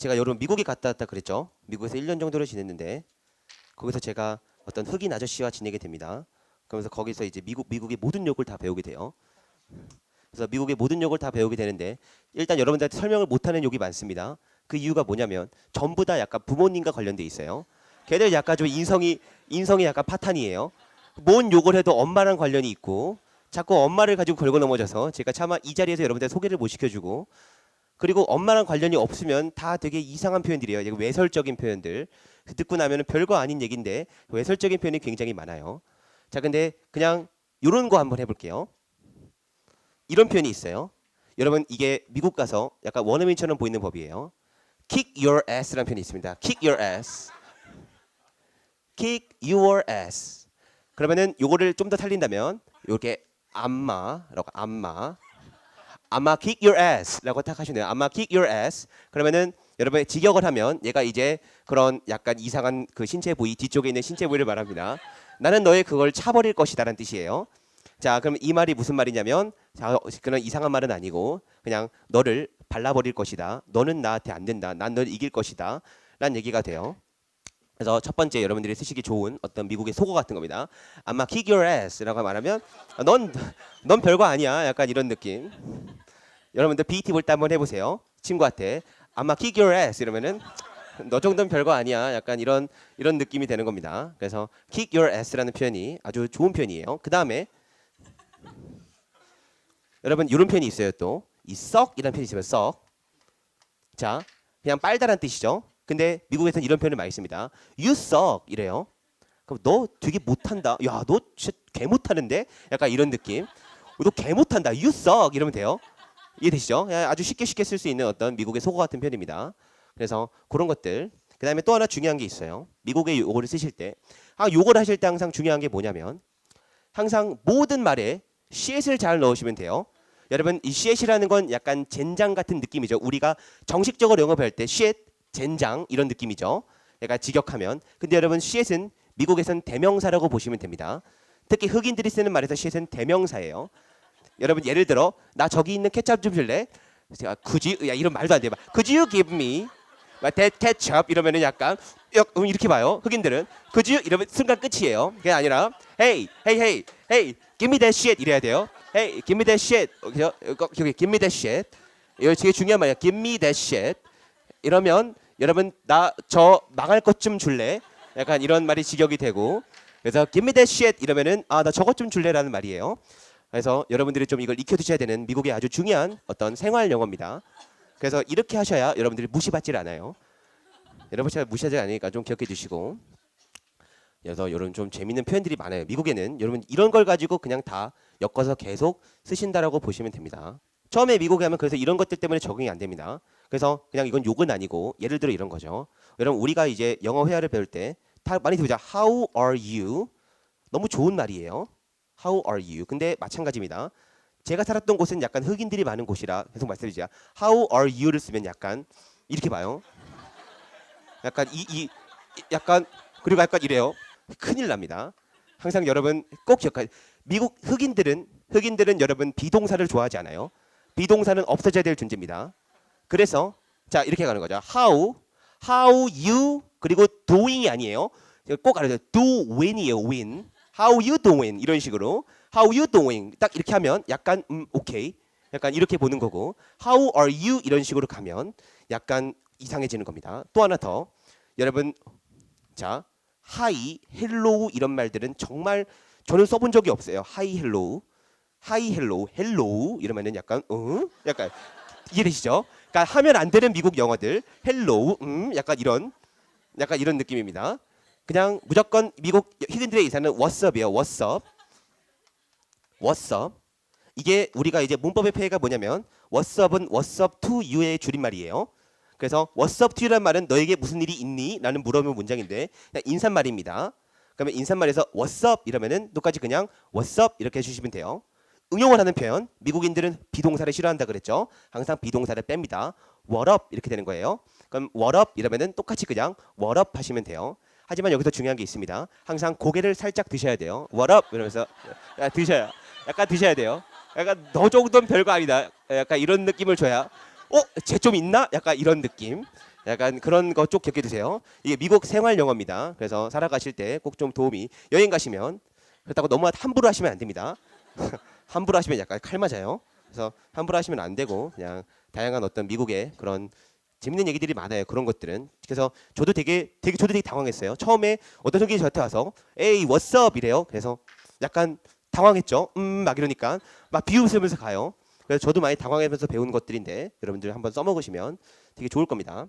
제가 여러분 미국에 갔다 왔다 그랬죠. 미국에서 1년 정도를 지냈는데 거기서 제가 어떤 흑인 아저씨와 지내게 됩니다. 그러면서 거기서 이제 미국 미국의 모든 욕을 다 배우게 돼요. 그래서 미국의 모든 욕을 다 배우게 되는데 일단 여러분들한테 설명을 못하는 욕이 많습니다. 그 이유가 뭐냐면 전부 다 약간 부모님과 관련돼 있어요. 걔들 약간 좀 인성이 인성이 약간 파탄이에요. 뭔 욕을 해도 엄마랑 관련이 있고 자꾸 엄마를 가지고 걸고 넘어져서 제가 차마 이 자리에서 여러분들 소개를 못 시켜주고 그리고 엄마랑 관련이 없으면 다 되게 이상한 표현들이에요. 외설적인 표현들. 듣고 나면 은 별거 아닌 얘기인데 외설적인 표현이 굉장히 많아요. 자, 근데 그냥 요런 거 한번 해볼게요. 이런 표현이 있어요. 여러분 이게 미국 가서 약간 원어민처럼 보이는 법이에요. kick your ass라는 표현이 있습니다. kick your ass. kick your ass. 그러면은 요거를 좀 더 살린다면 요렇게 안마라고 안마 아마 kick your ass라고 딱 하시네요. 아마 kick your ass. 그러면은 여러분 직역을 하면 얘가 이제 그런 약간 이상한 그 신체 부위 뒤쪽에 있는 신체 부위를 말합니다. 나는 너의 그걸 차버릴 것이다라는 뜻이에요. 자, 그럼 이 말이 무슨 말이냐면 자, 그런 이상한 말은 아니고 그냥 너를 발라버릴 것이다. 너는 나한테 안 된다. 난 널 이길 것이다. 라는 얘기가 돼요. 그래서 첫 번째 여러분들이 쓰시기 좋은 어떤 미국의 속어 같은 겁니다. 아마 kick your ass라고 말하면 넌 넌 별거 아니야. 약간 이런 느낌. 여러분들 BT 볼 때 한번 해보세요. 친구한테 아마 kick your ass 이러면은 너 정도는 별거 아니야. 약간 이런 이런 느낌이 되는 겁니다. 그래서 kick your ass라는 표현이 아주 좋은 표현이에요. 그 다음에 여러분 이런 표현이 있어요. 또 이 썩이라는 표현이 있으면 썩. 자, 그냥 빨다란 뜻이죠. 근데 미국에서는 이런 표현을 많이 씁니다. You suck 이래요. 그럼 너 되게 못한다. 야, 너 진짜 개 못하는데? 약간 이런 느낌. 너 개 못한다. You suck 이러면 돼요. 이해되시죠? 그냥 아주 쉽게 쉽게 쓸 수 있는 어떤 미국의 속어 같은 표현입니다. 그래서 그런 것들. 그 다음에 또 하나 중요한 게 있어요. 미국의 요거를 쓰실 때, 아 요거를 하실 때 항상 중요한 게 뭐냐면 항상 모든 말에 시읒을 잘 넣으시면 돼요. 여러분 이 시읒이라는 건 약간 젠장 같은 느낌이죠. 우리가 정식적으로 배울 때 시읒, 젠장 이런 느낌이죠. 약간 직역하면. 근데 여러분 시읒은 미국에선 대명사라고 보시면 됩니다. 특히 흑인들이 쓰는 말에서 시읒은 대명사예요. 여러분 예를 들어 나 저기 있는 케첩 좀 줄래? 제가 굳이 야 이런 말도 안 돼. 막 Could you give me that ketchup 이러면은 약간 역- 음, 이렇게 봐요. 흑인들은 Could you 이러면 순간 끝이에요. 그게 아니라 Hey, hey, hey, hey, give me that shit 이래야 돼요. Hey, give me that shit. 어, 여기 give me that shit. 이거 되게 중요한 말이야. Give me that shit. 이러면 여러분 나 저 망할 것 좀 줄래? 약간 이런 말이 직역이 되고 그래서 give me that shit 이러면은 아 나 저것 좀 줄래라는 말이에요. 그래서 여러분들이 좀 이걸 익혀두셔야 되는 미국의 아주 중요한 어떤 생활 영어입니다. 그래서 이렇게 하셔야 여러분들이 무시받질 않아요. 여러분 제가 무시하지 않으니까 좀 기억해 주시고. 그래서 이런 좀 재밌는 표현들이 많아요. 미국에는 여러분 이런 걸 가지고 그냥 다 엮어서 계속 쓰신다라고 보시면 됩니다. 처음에 미국에 하면 그래서 이런 것들 때문에 적응이 안 됩니다. 그래서 그냥 이건 욕은 아니고 예를 들어 이런 거죠. 여러분 우리가 이제 영어 회화를 배울 때다 많이 들으죠. How are you? 너무 좋은 말이에요. How are you? 근데 마찬가지입니다. 제가 살았던 곳은 약간 흑인들이 많은 곳이라 계속 말씀드리자. How are you를 쓰면 약간 이렇게 봐요. 약간 이, 이 이- 약간 그리고 약간 이래요. 큰일 납니다. 항상 여러분 꼭 기억하. 미국 흑인들은 흑인들은 여러분 비동사를 좋아하지 않아요. 비동사는 없어져야 될 존재입니다. 그래서 자 이렇게 가는 거죠. How, how you 그리고 doing이 아니에요. 꼭 알아요. Do win이에요. win. How you doing? 이런 식으로. How you doing? 딱 이렇게 하면 약간 음 오케이 약간 이렇게 보는 거고. How are you? 이런 식으로 가면 약간 이상해지는 겁니다. 또 하나 더. 여러분 자 하이, 헬로우 이런 말들은 정말 저는 써본 적이 없어요. 하이, 헬로우, 하이, 헬로우, 헬로우 이러면은 약간 응, 약간 이해되시죠? 그러니까 하면 안 되는 미국 영어들, 헬로우, 음, 약간 이런, 약간 이런 느낌입니다. 그냥 무조건 미국 흑인들의 what's up, what's up. 이게 우리가 이제 문법의 폐해가 뭐냐면 what's up to you의 줄임말이에요. 그래서 up to you라는 말은 너에게 무슨 일이 있니? 라는 물어보는 문장인데 그냥 인사말입니다. 그러면 인사말에서 up 이러면은 똑같이 그냥 up 이렇게 해주시면 돼요. 응용을 하는 표현 미국인들은 비동사를 싫어한다 그랬죠. 항상 비동사를 뺍니다. up 이렇게 되는 거예요. 그럼 up 이러면은 똑같이 그냥 up 하시면 돼요. 하지만 여기서 중요한 게 있습니다. 항상 고개를 살짝 드셔야 돼요. what up 이러면서 야, 드셔요. 약간 드셔야 돼요. 약간 너 정도는 별거 아니다. 약간 이런 느낌을 줘야 어, 쟤 좀 있나? 약간 이런 느낌. 약간 그런 거 쪽 기억해 두세요. 이게 미국 생활 영어입니다. 그래서 살아가실 때 꼭 좀 도움이 여행 가시면 그렇다고 너무 함부로 하시면 안 됩니다. 함부로 하시면 약간 칼 맞아요. 그래서 함부로 하시면 안 되고 그냥 다양한 어떤 미국의 그런 재밌는 얘기들이 많아요. 그런 것들은. 그래서 저도 되게 되게 저도 되게 당황했어요. 처음에 어떤 형이 저한테 와서 에이 up 이래요. 그래서 약간 당황했죠. 음 막 이러니까 막 비웃으면서 가요. 그래서 저도 많이 당황하면서 배운 것들인데 여러분들 한번 써먹으시면 되게 좋을 겁니다.